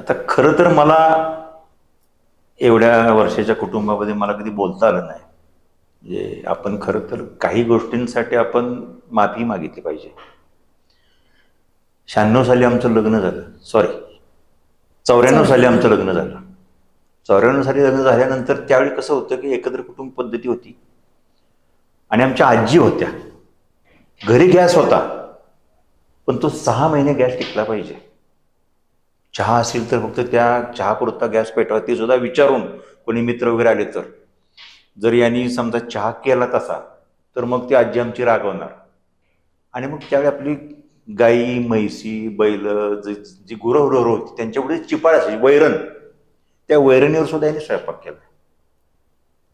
आता खरं तर मला एवढ्या वर्षाच्या कुटुंबामध्ये मला कधी बोलता आलं नाही. म्हणजे आपण खरं तर काही गोष्टींसाठी आपण माफी मागितली पाहिजे. शहाण्णव साली आमचं लग्न झालं. सॉरी चौऱ्याण्णव साली आमचं लग्न झालं. चौऱ्याण्णव साली लग्न झाल्यानंतर त्यावेळी कसं होतं की एकत्र कुटुंब पद्धती होती. आणि आमच्या आजी होत्या. घरी गॅस होता. पण तो सहा महिने गॅस टिकला पाहिजे. चहा असेल तर फक्त त्या चहापुरता गॅस पेटवा ते सुद्धा विचारून कोणी मित्र वगैरे आले तर. जर यांनी समजा चहा केला तसा तर मग ती आजी आमची रागवणार. आणि मग त्यावेळी आपली गाई म्हैसी बैल जे जी गुरवढोर होती त्यांच्यापुढे चिपाळ असायची वैरण. त्या वैरणीवर सुद्धा यांनी स्वयंपाक केला.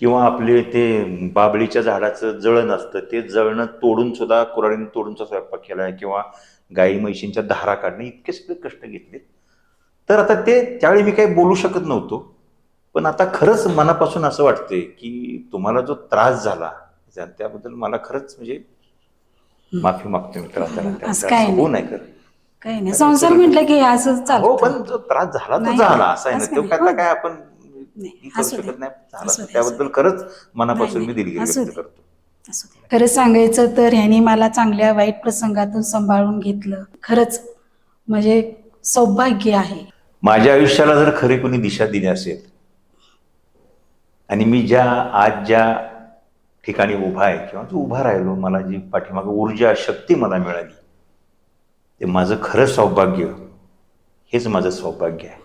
किंवा आपले ते बाबळीच्या झाडाचं जळण असतं ते जळणं तोडून सुद्धा कुराडीने तोडूनचा स्वयंपाक केला. किंवा गाई म्हैशींच्या धारा काढणे इतके सगळे कष्ट घेतले. तर आता ते त्यावेळी मी काही बोलू शकत नव्हतो. पण आता खरंच मनापासून असं वाटतंय की तुम्हाला जो त्रास झाला त्या- त्याबद्दल मला खरंच म्हणजे माफी मागतो मी त्रास होऊ नाही. कर काही नाही. संसार म्हटलं की असं हो पण जो त्रास झाला तो झाला. असं आहे ना. तो. त्यातला हो. काय आपण नाही, करू. शकत त्याबद्दल खरंच मनापासून मी दिलगिरी व्यक्त. करतो. खरं सांगायचं तर ह्यानी मला चांगल्या वाईट प्रसंगातून सांभाळून घेतलं. खरंच म्हणजे सौभाग्य आहे. माझ्या आयुष्याला जर खरी कोणी दिशा दिली असेल आणि मी ज्या आज ज्या ठिकाणी उभा आहे किंवा जो उभा राहिलो मला जी पाठीमागे ऊर्जा शक्ती मला मिळाली ते माझं खरं सौभाग्य हेच माझं सौभाग्य आहे.